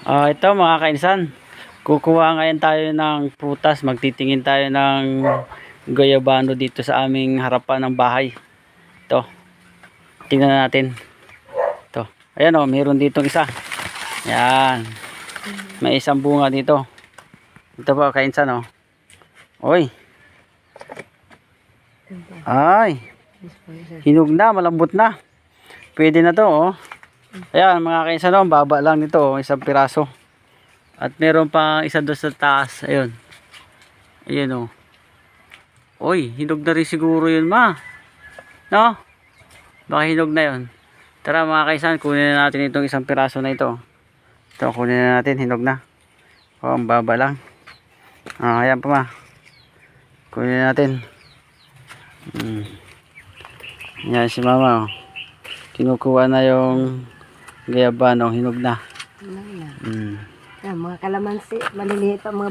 Ah, ito mga kainsan. Kukuha ngayon tayo ng prutas. Magtitingin tayo ng guyabano dito sa aming harapan ng bahay. Ito. Tingnan natin. Ito. Ayan o, mayroon ditong isa. Yan. May isang bunga dito. Ito po kainsan o. Oy. Ay. Hinog na, malambot na. Pwede na to oh. Ayan mga kainsan o, baba lang nito oh, isang piraso. At meron pa isa doon sa taas. Ayun. Ayun oh. Oy, hinog na rin siguro yun ma. No? Baka hinog na yun. Tara mga kaisan, kunin na natin itong isang piraso na ito. Ito, kunin na natin, hinog na. Oh, ang baba lang. Ah, ayan pa ma. Kunin na natin. Hmm. Yan si mama oh. Kinukuha na yung gayabano, hinog na. Ano yan? Hmm. Yan, mga kalamansi, maliliit ang mga